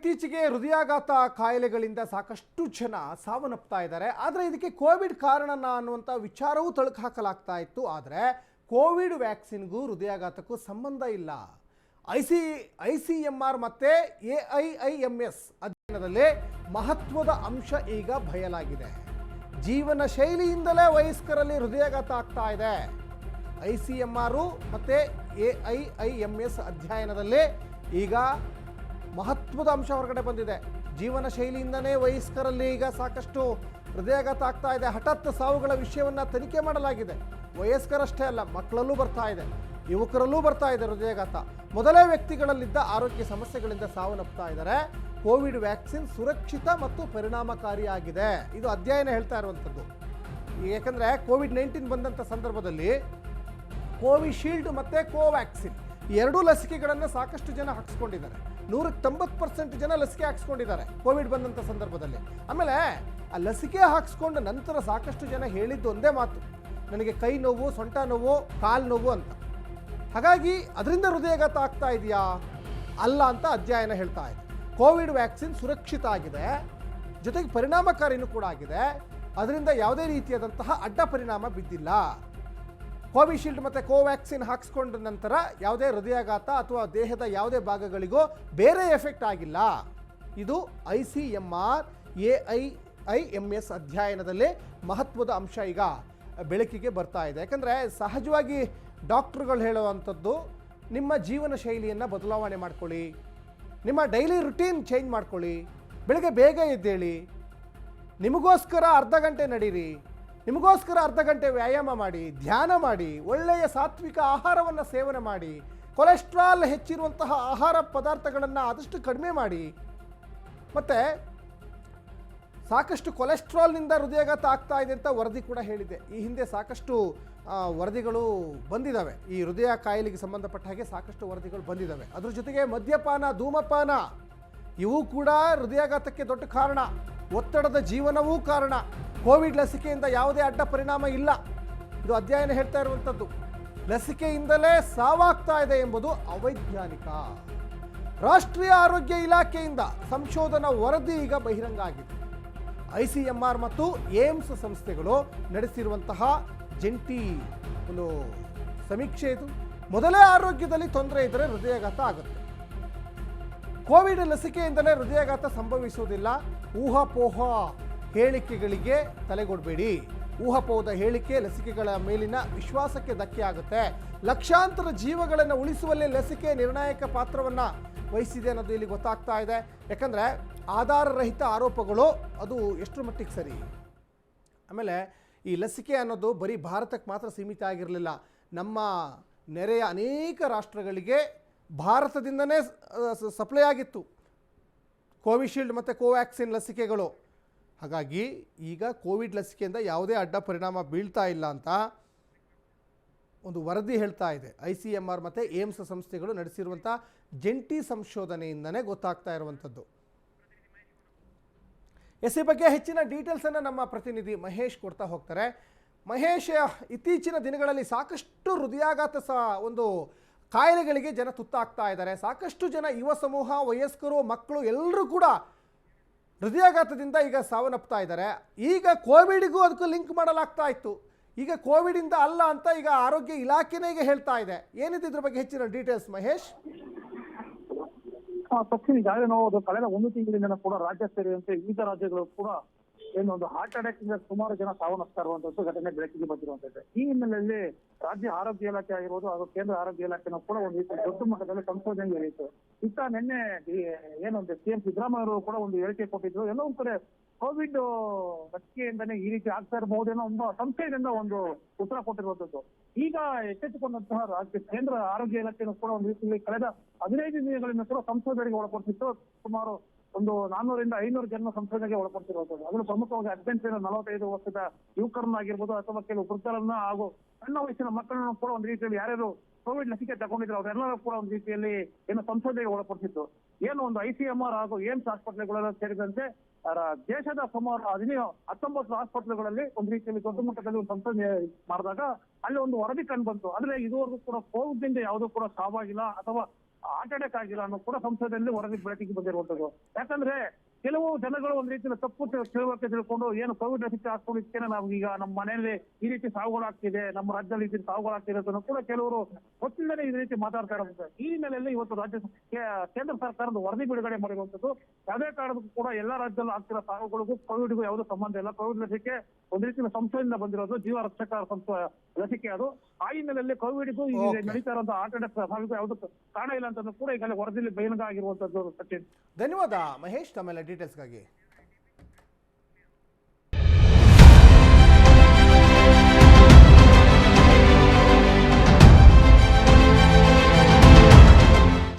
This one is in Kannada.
ಇತ್ತೀಚೆಗೆ ಹೃದಯಾಘಾತ ಕಾಯಿಲೆಗಳಿಂದ ಸಾಕಷ್ಟು ಜನ ಸಾವನ್ನಪ್ತಾ ಇದ್ದಾರೆ. ಆದರೆ ಇದಕ್ಕೆ ಕೋವಿಡ್ ಕಾರಣನ ಅನ್ನುವಂಥ ವಿಚಾರವೂ ತಳುಕು ಹಾಕಲಾಗ್ತಾ ಇತ್ತು. ಆದರೆ ಕೋವಿಡ್ ವ್ಯಾಕ್ಸಿನ್ಗೂ ಹೃದಯಾಘಾತಕ್ಕೂ ಸಂಬಂಧ ಇಲ್ಲ. I C I C M R ಮತ್ತು A I I M S ಅಧ್ಯಯನದಲ್ಲಿ ಮಹತ್ವದ ಅಂಶ ಈಗ ಬಯಲಾಗಿದೆ. ಜೀವನ ಶೈಲಿಯಿಂದಲೇ ವಯಸ್ಕರಲ್ಲಿ ಹೃದಯಾಘಾತ ಆಗ್ತಾ ಇದೆ. ಐ ಸಿ ಎಂ ಆರು ಮತ್ತು A I I M S ಅಧ್ಯಯನದಲ್ಲಿ ಈಗ ಮಹತ್ವದ ಅಂಶ ಹೊರಗಡೆ ಬಂದಿದೆ. ಜೀವನ ಶೈಲಿಯಿಂದನೇ ವಯಸ್ಕರಲ್ಲಿ ಈಗ ಸಾಕಷ್ಟು ಹೃದಯಾಘಾತ ಆಗ್ತಾ ಇದೆ. ಹಠಾತ್ ಸಾವುಗಳ ವಿಷಯವನ್ನು ತನಿಖೆ ಮಾಡಲಾಗಿದೆ. ವಯಸ್ಕರಷ್ಟೇ ಅಲ್ಲ, ಮಕ್ಕಳಲ್ಲೂ ಬರ್ತಾ ಇದೆ. ಯುವಕರಲ್ಲೂ ಬರ್ತಾ ಇದೆ ಹೃದಯಾಘಾತ. ಮೊದಲೇ ವ್ಯಕ್ತಿಗಳಲ್ಲಿದ್ದ ಆರೋಗ್ಯ ಸಮಸ್ಯೆಗಳಿಂದ ಸಾವನ್ನಪ್ತಾ ಇದ್ದಾರೆ. ಕೋವಿಡ್ ವ್ಯಾಕ್ಸಿನ್ ಸುರಕ್ಷಿತ ಮತ್ತು ಪರಿಣಾಮಕಾರಿಯಾಗಿದೆ. ಇದು ಅಧ್ಯಯನ ಹೇಳ್ತಾ ಇರುವಂಥದ್ದು. ಏಕೆಂದರೆ ಕೋವಿಡ್ ನೈನ್ಟೀನ್ ಬಂದಂಥ ಸಂದರ್ಭದಲ್ಲಿ ಕೋವಿಶೀಲ್ಡ್ ಮತ್ತು ಕೋವ್ಯಾಕ್ಸಿನ್ ಎರಡೂ ಲಸಿಕೆಗಳನ್ನು ಸಾಕಷ್ಟು ಜನ ಹಾಕ್ಸ್ಕೊಂಡಿದ್ದಾರೆ. ನೂರಕ್ಕೆ ತೊಂಬತ್ತು ಪರ್ಸೆಂಟ್ ಜನ ಲಸಿಕೆ ಹಾಕ್ಸ್ಕೊಂಡಿದ್ದಾರೆ, ಕೋವಿಡ್ ಬಂದಂಥ ಸಂದರ್ಭದಲ್ಲಿ. ಆಮೇಲೆ ಆ ಲಸಿಕೆ ಹಾಕ್ಸ್ಕೊಂಡ ನಂತರ ಸಾಕಷ್ಟು ಜನ ಹೇಳಿದ್ದು ಒಂದೇ ಮಾತು, ನನಗೆ ಕೈ ನೋವು, ಸೊಂಟ ನೋವು, ಕಾಲು ನೋವು ಅಂತ. ಹಾಗಾಗಿ ಅದರಿಂದ ಹೃದಯಘಾತ ಆಗ್ತಾ ಇದೆಯಾ? ಅಲ್ಲ ಅಂತ ಅಧ್ಯಯನ ಹೇಳ್ತಾ ಇದೆ. ಕೋವಿಡ್ ವ್ಯಾಕ್ಸಿನ್ ಸುರಕ್ಷಿತ ಆಗಿದೆ, ಜೊತೆಗೆ ಪರಿಣಾಮಕಾರಿನೂ ಕೂಡ ಆಗಿದೆ, ಅದರಿಂದ ಯಾವುದೇ ರೀತಿಯಾದಂತಹ ಅಡ್ಡ ಪರಿಣಾಮ ಬಿದ್ದಿಲ್ಲ. ಕೋವಿಶೀಲ್ಡ್ ಮತ್ತು ಕೋವ್ಯಾಕ್ಸಿನ್ ಹಾಕ್ಸ್ಕೊಂಡ ನಂತರ ಯಾವುದೇ ಹೃದಯಾಘಾತ ಅಥವಾ ದೇಹದ ಯಾವುದೇ ಭಾಗಗಳಿಗೂ ಬೇರೆ ಎಫೆಕ್ಟ್ ಆಗಿಲ್ಲ. ಇದು I C M R, A I I M S ಅಧ್ಯಯನದಲ್ಲಿ ಮಹತ್ವದ ಅಂಶ ಈಗ ಬೆಳಕಿಗೆ ಬರ್ತಾ ಇದೆ. ಯಾಕಂದರೆ ಸಹಜವಾಗಿ ಡಾಕ್ಟ್ರುಗಳು ಹೇಳುವಂಥದ್ದು, ನಿಮ್ಮ ಜೀವನ ಶೈಲಿಯನ್ನು ಬದಲಾವಣೆ ಮಾಡ್ಕೊಳ್ಳಿ, ನಿಮ್ಮ ಡೈಲಿ ರುಟೀನ್ ಚೇಂಜ್ ಮಾಡ್ಕೊಳ್ಳಿ, ಬೆಳಗ್ಗೆ ಬೇಗ ಎದ್ದೇಳಿ, ನಿಮಗೋಸ್ಕರ ಅರ್ಧ ಗಂಟೆ ನಡೀರಿ ನಿಮಗೋಸ್ಕರ ಅರ್ಧ ಗಂಟೆ ವ್ಯಾಯಾಮ ಮಾಡಿ, ಧ್ಯಾನ ಮಾಡಿ, ಒಳ್ಳೆಯ ಸಾತ್ವಿಕ ಆಹಾರವನ್ನು ಸೇವನೆ ಮಾಡಿ, ಕೊಲೆಸ್ಟ್ರಾಲ್ ಹೆಚ್ಚಿರುವಂತಹ ಆಹಾರ ಪದಾರ್ಥಗಳನ್ನು ಆದಷ್ಟು ಕಡಿಮೆ ಮಾಡಿ. ಮತ್ತು ಸಾಕಷ್ಟು ಕೊಲೆಸ್ಟ್ರಾಲ್ನಿಂದ ಹೃದಯಾಘಾತ ಆಗ್ತಾ ಇದೆ ಅಂತ ವರದಿ ಕೂಡ ಹೇಳಿದೆ. ಈ ಹಿಂದೆ ಸಾಕಷ್ಟು ವರದಿಗಳು ಬಂದಿದ್ದಾವೆ ಈ ಹೃದಯ ಕಾಯಿಲೆಗೆ ಸಂಬಂಧಪಟ್ಟ ಹಾಗೆ ಸಾಕಷ್ಟು ವರದಿಗಳು ಬಂದಿದ್ದಾವೆ ಅದ್ರ ಜೊತೆಗೆ ಮದ್ಯಪಾನ, ಧೂಮಪಾನ, ಇವು ಕೂಡ ಹೃದಯಾಘಾತಕ್ಕೆ ದೊಡ್ಡ ಕಾರಣ. ಒತ್ತಡದ ಜೀವನವೂ ಕಾರಣ. ಕೋವಿಡ್ ಲಸಿಕೆಯಿಂದ ಯಾವುದೇ ಅಡ್ಡ ಪರಿಣಾಮ ಇಲ್ಲ. ಇದು ಅಧ್ಯಯನ ಹೇಳ್ತಾ ಇರುವಂಥದ್ದು. ಲಸಿಕೆಯಿಂದಲೇ ಸಾವಾಗ್ತಾ ಇದೆ ಎಂಬುದು ಅವೈಜ್ಞಾನಿಕ. ರಾಷ್ಟ್ರೀಯ ಆರೋಗ್ಯ ಇಲಾಖೆಯಿಂದ ಸಂಶೋಧನಾ ವರದಿ ಈಗ ಬಹಿರಂಗ ಆಗಿದೆ. ಐ ಮತ್ತು ಏಮ್ಸ್ ಸಂಸ್ಥೆಗಳು ನಡೆಸಿರುವಂತಹ ಜಂಟಿ ಒಂದು ಸಮೀಕ್ಷೆ ಇದು. ಮೊದಲೇ ಆರೋಗ್ಯದಲ್ಲಿ ತೊಂದರೆ ಇದ್ದರೆ ಹೃದಯಾಘಾತ ಆಗುತ್ತೆ. ಕೋವಿಡ್ ಲಸಿಕೆಯಿಂದಲೇ ಹೃದಯಾಘಾತ ಸಂಭವಿಸುವುದಿಲ್ಲ. ಊಹಾಪೋಹ ಹೇಳಿಕೆಗಳಿಗೆ ತಲೆಗೊಡಬೇಡಿ ಊಹಾಪೋಹದ ಹೇಳಿಕೆ ಲಸಿಕೆಗಳ ಮೇಲಿನ ವಿಶ್ವಾಸಕ್ಕೆ ಧಕ್ಕೆ ಆಗುತ್ತೆ. ಲಕ್ಷಾಂತರ ಜೀವಗಳನ್ನು ಉಳಿಸುವಲ್ಲಿ ಲಸಿಕೆ ನಿರ್ಣಾಯಕ ಪಾತ್ರವನ್ನು ವಹಿಸಿದೆ ಅನ್ನೋದು ಇಲ್ಲಿ ಗೊತ್ತಾಗ್ತಾ ಇದೆ. ಯಾಕಂದರೆ ಆಧಾರರಹಿತ ಆರೋಪಗಳು ಅದು ಎಷ್ಟು ಮಟ್ಟಿಗೆ ಸರಿ? ಆಮೇಲೆ ಈ ಲಸಿಕೆ ಅನ್ನೋದು ಬರೀ ಭಾರತಕ್ಕೆ ಮಾತ್ರ ಸೀಮಿತ ಆಗಿರಲಿಲ್ಲ. ನಮ್ಮ ನೆರೆಯ ಅನೇಕ ರಾಷ್ಟ್ರಗಳಿಗೆ ಭಾರತದಿಂದನೇ ಸಪ್ಲೈ ಆಗಿತ್ತು. ಕೋವಿಶೀಲ್ಡ್ ಮತ್ತು ಕೋವ್ಯಾಕ್ಸಿನ್ ಲಸಿಕೆಗಳು. ಹಾಗಾಗಿ ಈಗ ಕೋವಿಡ್ ಲಸಿಕೆಯಿಂದ ಯಾವುದೇ ಅಡ್ಡ ಪರಿಣಾಮ ಬೀಳ್ತಾ ಇಲ್ಲ ಅಂತ ಒಂದು ವರದಿ ಹೇಳ್ತಾ ಇದೆ. ಐ ಸಿ ಎಂ ಆರ್ ಮತ್ತು ಏಮ್ಸ್ ಸಂಸ್ಥೆಗಳು ನಡೆಸಿರುವಂಥ ಜಂಟಿ ಸಂಶೋಧನೆಯಿಂದನೇ ಗೊತ್ತಾಗ್ತಾ ಇರುವಂಥದ್ದು. ಎಸ್ ಈ ಬಗ್ಗೆ ಹೆಚ್ಚಿನ ಡೀಟೇಲ್ಸನ್ನು ನಮ್ಮ ಪ್ರತಿನಿಧಿ ಮಹೇಶ್ ಕೊಡ್ತಾ ಹೋಗ್ತಾರೆ. ಮಹೇಶ್, ಇತ್ತೀಚಿನ ದಿನಗಳಲ್ಲಿ ಸಾಕಷ್ಟು ಹೃದಯಾಘಾತ ಸಹ ಒಂದು ಕಾಯಿಲೆಗಳಿಗೆ ಜನ ತುತ್ತಾಗ್ತಾ ಇದ್ದಾರೆ. ಸಾಕಷ್ಟು ಜನ ಯುವ ಸಮೂಹ, ವಯಸ್ಕರು, ಮಕ್ಕಳು ಎಲ್ಲರೂ ಕೂಡ ಹೃದಯಾಘಾತದಿಂದ ಈಗ ಸಾವನ್ನಪ್ತಾ ಇದ್ದಾರೆ. ಈಗ ಕೋವಿಡ್ಗೂ ಅದಕ್ಕೂ ಲಿಂಕ್ ಮಾಡಲಾಗ್ತಾ ಇತ್ತು. ಈಗ ಕೋವಿಡಿಂದ ಅಲ್ಲ ಅಂತ ಈಗ ಆರೋಗ್ಯ ಇಲಾಖೆನೇ ಈಗ ಹೇಳ್ತಾ ಇದೆ. ಏನಿದೆ ಇದ್ರ ಬಗ್ಗೆ ಹೆಚ್ಚಿನ ಡೀಟೇಲ್ಸ್ ಮಹೇಶ್? ಈಗಾಗಲೇ ನಾವು ಅದು ಕಳೆದ ಒಂದು ತಿಂಗಳಿಂದ ಕೂಡ ರಾಜ್ಯ ಸೇರಿದಂತೆ ವಿವಿಧ ರಾಜ್ಯಗಳು ಕೂಡ ಏನು ಒಂದು ಹಾರ್ಟ್ ಅಟ್ಯಾಕ್ ಇಂದ ಸುಮಾರು ಜನ ಸಾವನ್ನಪ್ತಾ ಇರುವಂತದ್ದು ಘಟನೆ ಬೆಳಕಿಗೆ ಬಂದಿರುವಂತದ್ದು ಈ ಹಿನ್ನೆಲೆಯಲ್ಲಿ ರಾಜ್ಯ ಆರೋಗ್ಯ ಇಲಾಖೆ ಆಗಿರ್ಬೋದು ಹಾಗೂ ಕೇಂದ್ರ ಆರೋಗ್ಯ ಇಲಾಖೆನೂ ಕೂಡ ಒಂದು ದೊಡ್ಡ ಮಟ್ಟದಲ್ಲಿ ಸಂಶೋಧನೆ ನಡೆಯಿತು. ಇತ್ತ ನಿನ್ನೆ ಏನೊಂದು ಸಿಎಂ ಸಿದ್ದರಾಮಯ್ಯ ಅವರು ಕೂಡ ಒಂದು ಹೇಳಿಕೆ ಕೊಟ್ಟಿದ್ರು. ಎಲ್ಲೋ ಒಂದ್ ಕಡೆ ಕೋವಿಡ್ ಲಸಿಕೆಯಿಂದನೇ ಈ ರೀತಿ ಆಗ್ತಾ ಇರಬಹುದೇನೋ ಒಂದು ಸಂಶಯದಿಂದ ಒಂದು ಉತ್ತರ ಕೊಟ್ಟಿರುವಂತದ್ದು. ಈಗ ಎಚ್ಚೆತ್ತುಕೊಂಡಂತಹ ರಾಜ್ಯ ಕೇಂದ್ರ ಆರೋಗ್ಯ ಇಲಾಖೆನೂ ಕೂಡ ಒಂದು ರೀತಿಯಲ್ಲಿ ಕಳೆದ ಹದಿನೈದು ದಿನಗಳಿಂದ ಕೂಡ ಸಂಶೋಧನೆಗೆ ಒಳಪಡಿಸಿತ್ತು ಸುಮಾರು ಒಂದು ನಾನ್ನೂರಿಂದ ಐನೂರು ಜನ ಸಂಶೋಧನೆಗೆ ಒಳಪಡಿಸಿರುವಂತದ್ದು ಅದನ್ನು ಪ್ರಮುಖವಾಗಿ ಹದಿನೆಂಟರಿಂದ ನಲವತ್ತೈದು ವರ್ಷದ ಯುವಕರನ್ನಾಗಿರ್ಬೋದು ಅಥವಾ ಕೆಲವು ವೃದ್ಧರನ್ನ ಹಾಗೂ ಸಣ್ಣ ವಯಸ್ಸಿನ ಮಕ್ಕಳನ್ನು ಕೂಡ ಒಂದು ರೀತಿಯಲ್ಲಿ ಯಾರ್ಯಾರು ಕೋವಿಡ್ ಲಸಿಕೆ ತಗೊಂಡಿದ್ರು, ಅವರೆಲ್ಲರೂ ಕೂಡ ಒಂದು ರೀತಿಯಲ್ಲಿ ಏನು ಸಂಶೋಧನೆಗೆ ಒಳಪಡಿಸಿತ್ತು ಏನು ಒಂದು ಐಸಿಎಂಆರ್ ಹಾಗೂ ಏಮ್ಸ್ ಆಸ್ಪತ್ರೆಗಳೆಲ್ಲ ಸೇರಿದಂತೆ ದೇಶದ ಸುಮಾರು ಹದಿನೈದು, ಹತ್ತೊಂಬತ್ತು ಆಸ್ಪತ್ರೆಗಳಲ್ಲಿ ಒಂದು ರೀತಿಯಲ್ಲಿ ದೊಡ್ಡ ಮಟ್ಟದಲ್ಲಿ ಒಂದು ಸಂಶೋಧನೆ ಮಾಡಿದಾಗ ಅಲ್ಲಿ ಒಂದು ವರದಿ ಕಂಡು ಬಂತು. ಅಂದ್ರೆ ಇದುವರೆಗೂ ಕೂಡ ಕೋವಿಡ್ನಿಂದ ಯಾವುದೂ ಕೂಡ ಸಾವಾಗಿಲ್ಲ ಅಥವಾ ಆಗಿಲ್ಲ ಅನ್ನೋ ಕೂಡ ಸಂಸದಲ್ಲಿ ವರದಿ ಬೆಳಕಿಗೆ ಬಂದಿರುವಂತದ್ದು ಯಾಕಂದ್ರೆ ಕೆಲವು ಜನಗಳು ಒಂದ್ ರೀತಿಯ ತಪ್ಪು ತಿಳುವಳಿಕೆ ತಿಳ್ಕೊಂಡು ಏನು ಕೋವಿಡ್ ಲಸಿಕೆ ಹಾಕೊಂಡಿದ್ದೇನೆ ನಾವು ಈಗ ನಮ್ಮ ಮನೆಯಲ್ಲಿ ಈ ರೀತಿ ಸಾವುಗಳಾಗ್ತಿದೆ ನಮ್ಮ ರಾಜ್ಯದಲ್ಲಿ ಈ ರೀತಿ ಸಾವುಗಳಾಗ್ತಿದೆ ಅಂತ ಕೂಡ ಕೆಲವರು ಗೊತ್ತಿಲ್ಲದೆ ಈ ರೀತಿ ಮಾತಾಡ್ತಾ ಇರೋದು ಈ ಹಿನ್ನೆಲೆಯಲ್ಲಿ ಇವತ್ತು ರಾಜ್ಯ ಕೇಂದ್ರ ಸರ್ಕಾರದ ವರದಿ ಬಿಡುಗಡೆ ಮಾಡಿರುವಂತದ್ದು ಯಾವುದೇ ಕಾರಣಕ್ಕೂ ಕೂಡ ಎಲ್ಲಾ ರಾಜ್ಯದಲ್ಲೂ ಆಗ್ತಿರೋ ಸಾವುಗಳಿಗೂ ಕೋವಿಡ್ಗೂ ಯಾವುದೇ ಸಂಬಂಧ ಇಲ್ಲ. ಕೋವಿಡ್ ಲಸಿಕೆ ಒಂದ್ ರೀತಿಯ ಸಂಸ್ಥೆಯಿಂದ ಬಂದಿರೋದು ಜೀವ ರಕ್ಷಕ ಸಂಸ್ಥೆ ಲಸಿಕೆ ಅದು. ಆ ಹಿನ್ನೆಲೆಯಲ್ಲಿ ಕೋವಿಡ್ಗೂ ಈ. ನಡೀತಾ ಇರುವಂತಹ ಆಟದ ಅಟ್ಯಾಕ್ ಸಾವಿಗೂ ಯಾವುದೂ ಕಾರಣ ಇಲ್ಲ ಅಂತ ಕೂಡ ಈಗಲೇ ವರದಿಯಲ್ಲಿ ಬಹಿರಂಗ ಆಗಿರುವಂತದ್ದು ಸಚಿನ್ ಧನ್ಯವಾದ ಮಹೇಶ್ ತಮ್ಮೆಲ್ಲ डिटेल्स